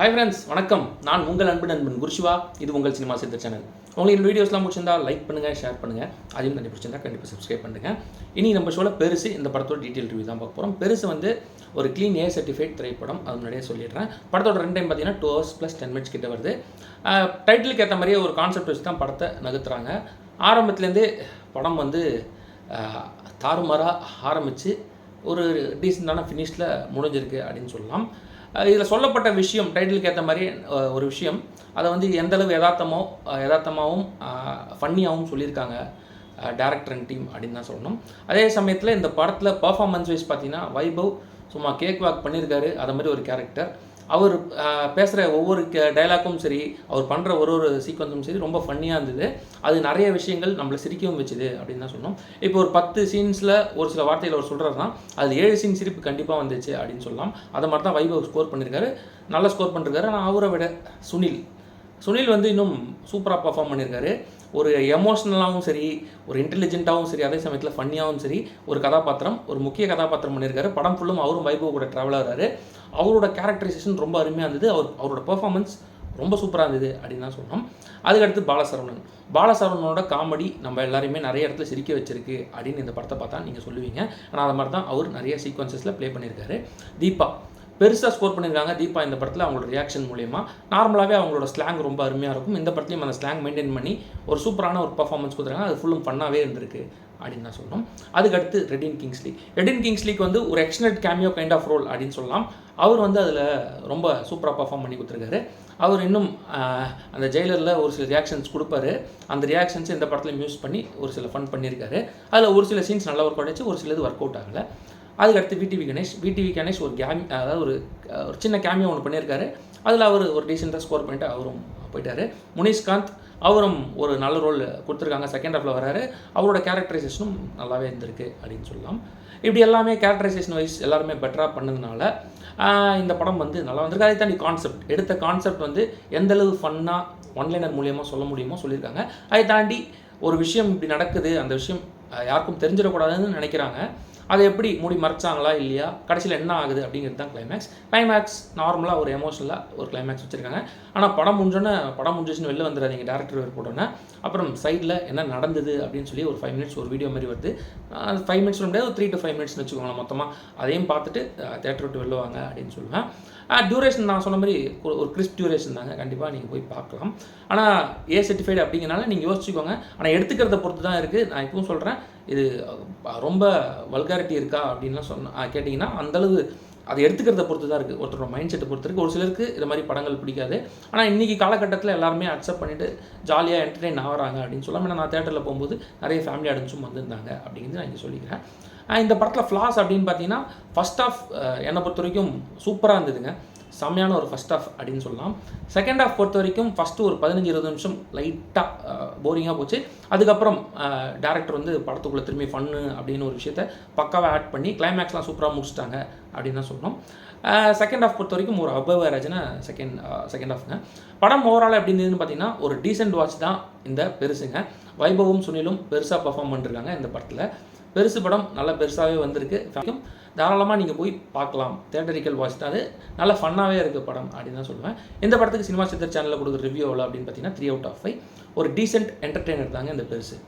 Hi friends வணக்கம். நான் உங்கள் அன்பு நண்பன் குருஷிவா. இது உங்கள் சினிமா சித்த சேனல். உங்களுக்கு வீடியோஸ்லாம் பிடிச்சிருந்தா லைக் பண்ணுங்கள் ஷேர் பண்ணுங்கள் அதையும் கண்டிப்பாக பிடிச்சிருந்தா கண்டிப்பாக சப்ஸ்கிரைப் பண்ணுங்கள் இனி நம்ம ஷோவில் பெருசு இந்த படத்தோட டீட்டெயில் ரிவ்யூ தான் பார்க்க போகிறோம் பெருசு வந்து ஒரு க்ளீன் ஏ சர்டிஃபைட் திரைப்படம். அது முன்னாடியே சொல்லிடுறேன். படத்தோட ரெண்டு டைம் பார்த்தீங்கன்னா two hours plus ten minutes கிட்ட வருது. டைட்டிலுக்கு ஏற்ற மாதிரியே ஒரு கான்செப்ட் வச்சு தான் படத்தை நகர்த்துறாங்க. ஆரம்பத்துலேருந்தே படம் வந்து தாறுமாறாக ஆரம்பித்து ஒரு டீசெண்டான ஃபினிஷில் முடிஞ்சிருக்கு அப்படின்னு சொல்லலாம். இதில் சொல்லப்பட்ட விஷயம் டைட்டிலுக்கு ஏற்ற மாதிரி ஒரு விஷயம். அதை வந்து எந்தளவு யதார்த்தமோ யதார்த்தமாகவும் ஃபன்னியாகவும் சொல்லியிருக்காங்க டேரக்டர் அண்ட் டீம் அப்படின்னு தான் சொல்லணும். அதே சமயத்தில் இந்த படத்தில் பர்ஃபார்மன்ஸ் வைஸ் பார்த்தீங்கன்னா வைபவ் சும்மா கேக் வாக் பண்ணியிருக்காரு அதை மாதிரி ஒரு கேரக்டர் அவர் பேசுகிற ஒவ்வொரு டைலாக்கும் சரி அவர் பண்ணுற ஒரு ஒரு சீக்வன்ஸும் சரி ரொம்ப ஃபன்னியாக இருந்தது. அது நிறைய விஷயங்கள் நம்மளை சிரிக்கவும் வச்சுது அப்படின்னு தான் சொன்னோம் இப்போ ஒரு பத்து சீன்ஸில் ஒரு சில வார்த்தையில் அவர் சொல்கிறாருன்னா அது ஏழு சீன் சிரிப்பு கண்டிப்பாக வந்துச்சு அப்படின்னு சொல்லலாம். அதை மாதிரி தான் வைபவ் ஸ்கோர் பண்ணியிருக்காரு நல்லா ஸ்கோர் பண்ணிருக்காரு. ஆனால் அவரை விட சுனில் சுனில் வந்து இன்னும் சூப்பராக பர்ஃபார்ம் பண்ணியிருக்காரு. ஒரு எமோஷ்னலாகவும் சரி ஒரு இன்டெலிஜென்ட்டாகவும் சரி அதே சமயத்தில் ஃபன்னியாகவும் சரி ஒரு கதாபாத்திரம் ஒரு முக்கிய கதாபாத்திரம் பண்ணியிருக்காரு. படம் ஃபுல்லும் அவரும் வைபவ் கூட ட்ராவல் ஆகிறாரு. அவரோட கேரக்டரைசேஷன் ரொம்ப அருமையாக இருந்தது. அவர் அவரோட பர்ஃபார்மன்ஸ் ரொம்ப சூப்பராக இருந்தது அப்படின்னு தான் சொன்னோம் அதுக்கடுத்து பாலசரவணன். பாலசரவணனோட காமெடி நம்ம எல்லாரையுமே நிறைய இடத்துல சிரிக்க வச்சிருக்கு அப்படின்னு இந்த படத்தை பார்த்தா நீங்கள் சொல்லுவீங்க. ஆனால் அது மாதிரி தான் அவர் நிறைய சீக்வன்சஸில் ப்ளே பண்ணியிருக்காரு. தீபா பெருசாக ஸ்கோர் பண்ணியிருக்காங்க தீபா இந்த படத்தில் அவங்களோட ரியாக்ஷன் மூலயமா. நார்மலாகவே அவங்களோட ஸ்லாங் ரொம்ப அருமையாக இருக்கும். இந்த படத்துலையும் அந்த ஸ்லாங் மெயின்டைன் பண்ணி ஒரு சூப்பரான ஒரு பர்ஃபார்மன்ஸ் கொடுத்துருக்காங்க. அது ஃபுல்லும் ஃபன்னாகவே இருந்திருக்கு அப்படின்னு தான் சொன்னோம் அதுக்கடுத்து ரெடின் கிங்ஸ்லி ரெடின் கிங்ஸ்லிக்கு வந்து ஒரு extended cameo kind of role அப்படின்னு சொல்லலாம். அவர் வந்து அதில் ரொம்ப சூப்பராக பர்ஃபார்ம் பண்ணி கொடுத்துருக்காரு. அவர் இன்னும் அந்த ஜெயிலரில் ஒரு சில ரியாக்ஷன்ஸ் கொடுப்பாரு. அந்த ரியாக்ஷன்ஸ் இந்த படத்துலையும் யூஸ் பண்ணி ஒரு சில ஃபன் பண்ணியிருக்காரு அதில் ஒரு சில சீன்ஸ் நல்லா ஒர்க் அவுட் ஒரு சிலது ஒர்க் அவுட் ஆகலை. அதுக்கடுத்து விடிவி கணேஷ். விடிவி கணேஷ் ஒரு கேம் அதாவது ஒரு ஒரு சின்ன கேமியோ ஒன்று பண்ணியிருக்காரு. அதில் அவர் ஒரு டீசெண்டாக ஸ்கோர் பண்ணிட்டு அவரும் போயிட்டார். முனிஷ்காந்த் அவரும் ஒரு நல்ல ரோல் கொடுத்துருக்காங்க. செகண்ட் ஹாஃபில் வராரு. அவரோட கேரக்டரைசேஷனும் நல்லாவே இருந்திருக்கு அப்படின்னு சொல்லலாம். இப்படி எல்லாமே கேரக்டரைசேஷன் வைஸ் எல்லாருமே பெட்டராக பண்ணதுனால இந்த படம் வந்து நல்லா வந்திருக்கு. அதை தாண்டி கான்செப்ட் எடுத்த கான்செப்ட் வந்து எந்தளவு ஃபன்னாக ஒன்லைனர் மூலியமாக சொல்ல முடியுமோ சொல்லியிருக்காங்க. அதை தாண்டி ஒரு விஷயம் இப்படி நடக்குது. அந்த விஷயம் யாருக்கும் தெரிஞ்சிடக்கூடாதுன்னு நினைக்கிறாங்க. அதை எப்படி மூடி மறைச்சாங்களா இல்லையா? கடைசியில் என்ன ஆகுது அப்படிங்கிறது தான் கிளைமேக்ஸ் கிளைமேக்ஸ் நார்மலாக ஒரு எமோஷனலாக ஒரு கிளைமேக்ஸ் வச்சுருக்காங்க. ஆனால் படம் முடிஞ்சோன்னே படம் முடிஞ்சிச்சுன்னு வெளில வந்துடாதீங்க டேரக்டர் வேறு போட்டோன்னே. அப்புறம் சைடில் என்ன நடந்தது அப்படின்னு சொல்லி ஒரு ஃபைவ் மினிட்ஸ் ஒரு வீடியோ மாதிரி வருது. அது ஃபைவ் மினிட்ஸ் முடியாது ஒரு த்ரீ டு ஃபைவ் மினிட்ஸ்னு வச்சுக்கோங்களேன் மொத்தமாக அதையும் பார்த்துட்டு தேட்டர் விட்டு வெளில வாங்க அப்படின்னு சொல்லுவேன். டியூரேஷன் நான் சொன்ன மாதிரி ஒரு ஒரு கிறிஸ்ப் டியூரேஷன் தாங்க. கண்டிப்பாக நீங்கள் போய் பார்க்கலாம். ஆனால் ஏ சர்டிஃபைடு அப்படிங்கிறனால நீங்கள் யோசிச்சுக்கோங்க. ஆனால் எடுத்துக்கிறத பொறுத்து தான் இருக்குது நான் இப்பவும் சொல்கிறேன் இது ரொம்ப வல்காரிட்டி இருக்கா அப்படின்லாம் சொன்ன கேட்டிங்கன்னா அந்தளவு அதை எடுத்துக்கிறத பொறுத்து தான் இருக்குது ஒருத்தரோட மைண்ட் செட்டை பொறுத்து இருக்குது ஒரு சிலருக்கு இது மாதிரி படங்கள் பிடிக்காது. ஆனால் இன்றைக்கி காலகட்டத்தில் எல்லாருமே அக்செப்ட் பண்ணிவிட்டு ஜாலியாக என்டர்டெயின் ஆகிறாங்க அப்படின்னு சொல்லாமல் ஏன்னா நான் தேட்டரில் போகும்போது நிறைய ஃபேமிலி ஆடியன்ஸும் வந்திருந்தாங்க அப்படிங்கிறது நான் இங்கே சொல்லிக்கிறேன். இந்த படத்தில் ஃப்ளாஸ் அப்படின்னு பார்த்தீங்கன்னா ஃபஸ்ட் ஆஃப் என்னை பொறுத்த வரைக்கும் சூப்பராக இருந்ததுங்க. செம்மையான ஒரு ஃபஸ்ட் ஆஃப் அப்படின்னு சொல்லலாம். செகண்ட் ஆஃப் பொறுத்த வரைக்கும் ஃபஸ்ட்டு ஒரு பதினஞ்சு இருபது நிமிஷம் லைட்டாக போரிங்காக போச்சு. அதுக்கப்புறம் டேரக்டர் வந்து படத்துக்குள்ளே திரும்பி ஃபன்னு அப்படின்னு ஒரு விஷயத்த பக்காவாக ஆட் பண்ணி கிளைமேக்ஸ்லாம் சூப்பராக முடிச்சிட்டாங்க அப்படின்னு தான் சொல்லணும். செகண்ட் ஆஃப் பொறுத்த வரைக்கும் ஒரு அபவ் ஆவரேஜ்னா செகண்ட் செகண்ட் ஆஃப்ங்க படம் ஓவரால் எப்படி இருந்ததுன்னு பார்த்தீங்கன்னா ஒரு டீசென்ட் வாட்ச் தான் இந்த பெருசுங்க. வைபவும் சுனிலும் பெருசாக பர்ஃபார்ம் பண்ணிருக்காங்க இந்த படத்தில். பெருசு படம் நல்லா பெருசாகவே வந்திருக்கு. தாராளமாக நீங்கள் போய் பார்க்கலாம். தேட்டரிக்கல் வாட்ச் தான் அது. நல்ல ஃபன்னாகவே இருக்குது படம் அப்படின்னு தான் சொல்லுவேன். இந்த படத்துக்கு சினிமா சித்தர் சேனலில் கொடுக்குற ரிவ்யூ எவ்வளோ அப்படின்னு பார்த்தீங்கன்னா த்ரீ அவுட் ஆஃப் ஃபைவ் ஒரு டீசென்ட் என்டர்டெய்னர் தாங்க இந்த பெருசு.